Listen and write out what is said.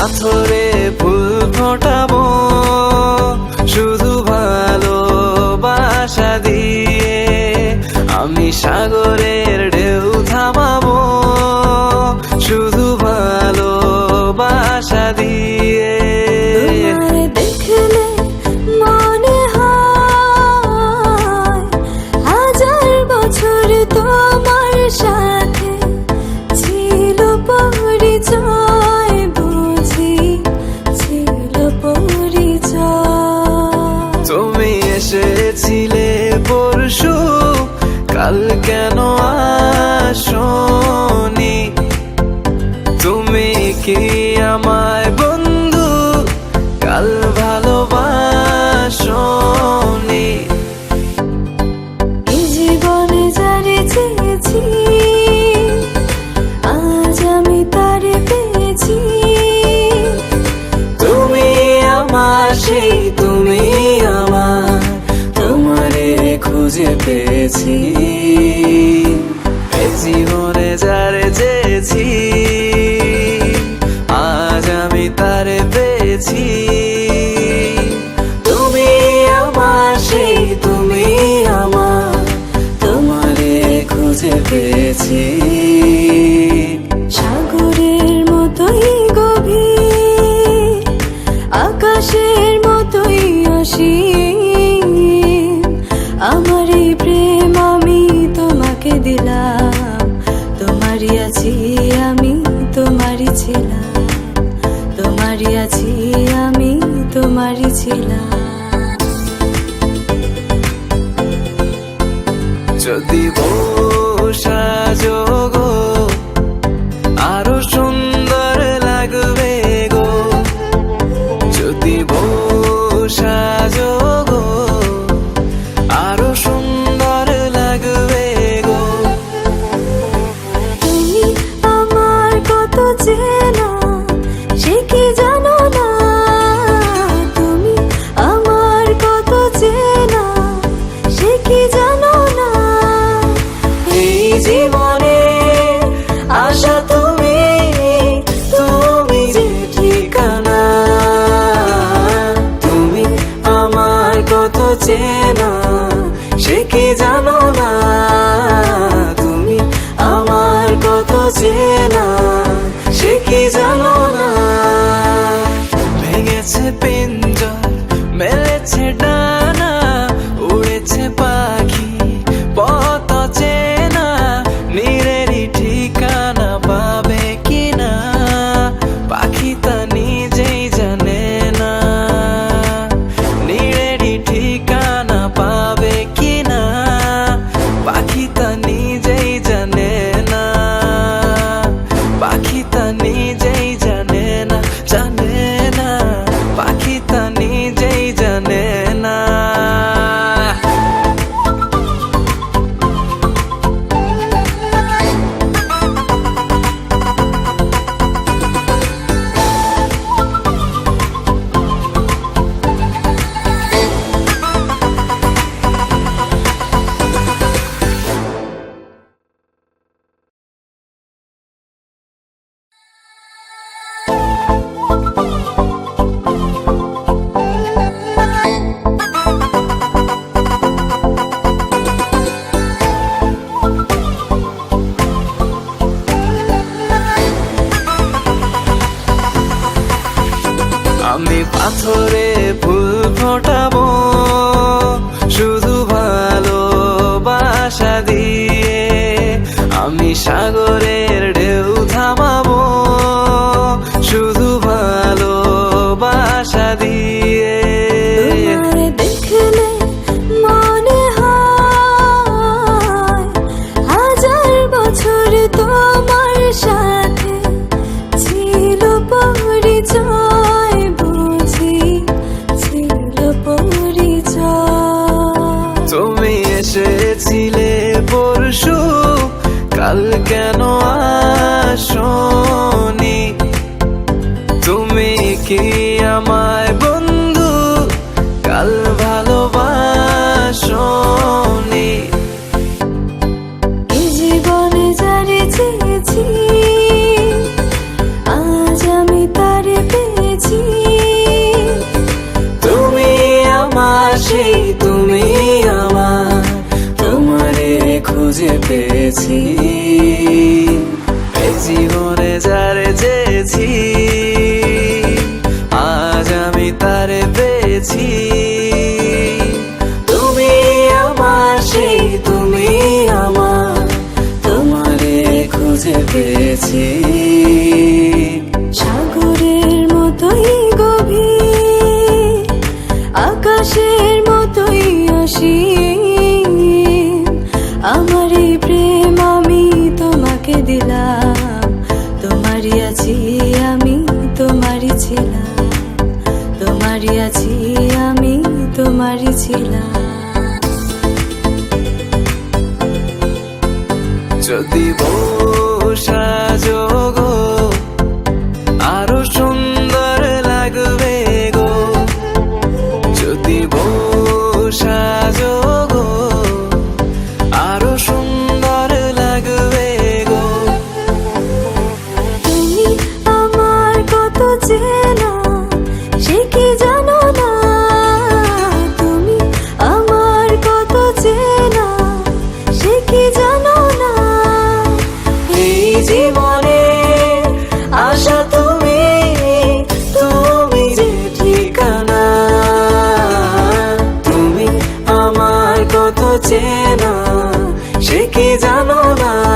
পাথরে ফুল ফোটাবো, শুধু ভালোবাসা দিয়ে আমি সাগরের ঢেউ থামাবো, শুধু ভালোবাসা দিয়ে। দেখলে হাজার কাল কেন আর পেয়েছি এই জীবনে যারে যেছি আজ আমি তারে পেয়েছি। যদি ও সাজো কি জানো না? এই জীবনে আশা তুমি তুমি যে ঠিকানা। তুমি আমার কত চেনা এসেছিলে পরশু কাল কেন আসনি? তুমি কি আমায় বন্ধু? কাল ভালোবাসনি। জীবনে যারে চেয়েছি আজ আমি তারে পেয়েছি। তুমি আমার সেই তুমি আমার খুঁজে পেয়েছি। এই জীবনে যারে চেয়েছি, আজ আমি তারে পেয়েছি। তুমি আমার, সেই তুমি আমার, তোমারে খুঁজে পেয়েছি। সাগরের মতোই গভীর, আকাশের মতোই অসীম। তোমারই ছিলাম যদি বসা চেনা সে কি জানো না?